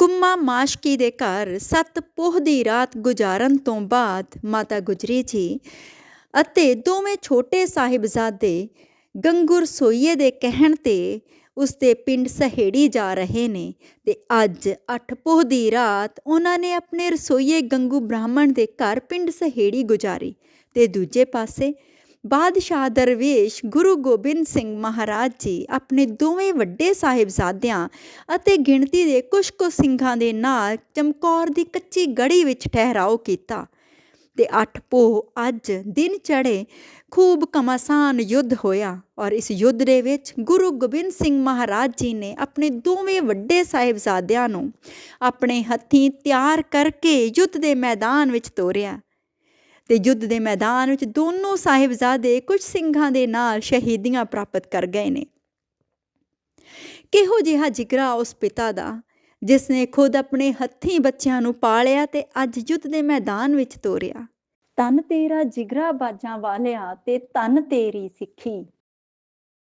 ਕੁੰਮਾ ਮਾਸ਼ਕੀ ਦੇ ਘਰ ਸੱਤ ਪੋਹ ਦੀ ਰਾਤ ਗੁਜ਼ਾਰਨ ਤੋਂ ਬਾਅਦ ਮਾਤਾ ਗੁਜਰੀ ਜੀ ਅਤੇ ਦੋਵੇਂ ਛੋਟੇ ਸਾਹਿਬਜ਼ਾਦੇ ਗੰਗੂ ਰਸੋਈਏ ਦੇ ਕਹਿਣ ਤੇ ਉਸਦੇ ਪਿੰਡ ਸਹੇੜੀ ਜਾ ਰਹੇ ਨੇ ਤੇ ਅੱਜ ਅੱਠ ਪੋਹ ਦੀ ਰਾਤ ਉਹਨਾਂ ਨੇ ਆਪਣੇ ਰਸੋਈਏ ਗੰਗੂ ਬ੍ਰਾਹਮਣ ਦੇ ਘਰ ਪਿੰਡ ਸਹੇੜੀ ਗੁਜ਼ਾਰੀ ਤੇ ਦੂਜੇ ਪਾਸੇ ਬਾਦਸ਼ਾਹ ਦਰਵੇਸ਼ ਗੁਰੂ ਗੋਬਿੰਦ ਸਿੰਘ ਮਹਾਰਾਜ ਜੀ ਆਪਣੇ ਦੋਵੇਂ ਵੱਡੇ ਸਾਹਿਬਜ਼ਾਦਿਆਂ ਅਤੇ ਗਿਣਤੀ ਦੇ ਕੁਝ ਕੁ ਸਿੰਘਾਂ ਦੇ ਨਾਲ ਚਮਕੌਰ ਦੀ ਕੱਚੀ ਗੜੀ ਵਿੱਚ ਠਹਿਰਾਓ ਕੀਤਾ ਤੇ ਅੱਠ ਪੋਹ ਅੱਜ ਦਿਨ ਚੜੇ ਖੂਬ ਕਮਾਸਾਨ ਯੁੱਧ ਹੋਇਆ ਔਰ ਇਸ ਯੁੱਧ ਦੇ ਵਿੱਚ ਗੁਰੂ ਗੋਬਿੰਦ ਸਿੰਘ ਮਹਾਰਾਜ ਜੀ ਨੇ ਆਪਣੇ ਦੋਵੇਂ ਵੱਡੇ ਸਾਹਿਬਜ਼ਾਦਿਆਂ ਨੂੰ ਆਪਣੇ ਹੱਥੀਂ ਤਿਆਰ ਕਰਕੇ ਯੁੱਧ ਦੇ ਮੈਦਾਨ ਵਿੱਚ ਤੋਰਿਆ। ਤੇ ਯੁੱਧ ਦੇ ਮੈਦਾਨ ਵਿੱਚ ਦੋਨੋਂ ਸਾਹਿਬਜ਼ਾਦੇ ਕੁਝ ਸਿੰਘਾਂ ਦੇ ਨਾਲ ਸ਼ਹੀਦੀਆਂ ਪ੍ਰਾਪਤ ਕਰ ਗਏ ਨੇ। ਕਿਹੋ ਜਿਹਾ ਜਿਗਰਾ ਉਸ ਪਿਤਾ ਦਾ ਜਿਸ ਨੇ ਖੁਦ ਆਪਣੇ ਹੱਥੀਂ ਬੱਚਿਆਂ ਨੂੰ ਪਾਲਿਆ ਤੇ ਅੱਜ ਯੁੱਧ ਦੇ ਮੈਦਾਨ ਵਿੱਚ ਤੋਰਿਆ? ਤਨ ਤੇਰਾ ਜਿਗਰਾ ਬਾਜਾਂ ਵਾਲਿਆ ਤੇ ਤਨ ਤੇਰੀ ਸਿੱਖੀ।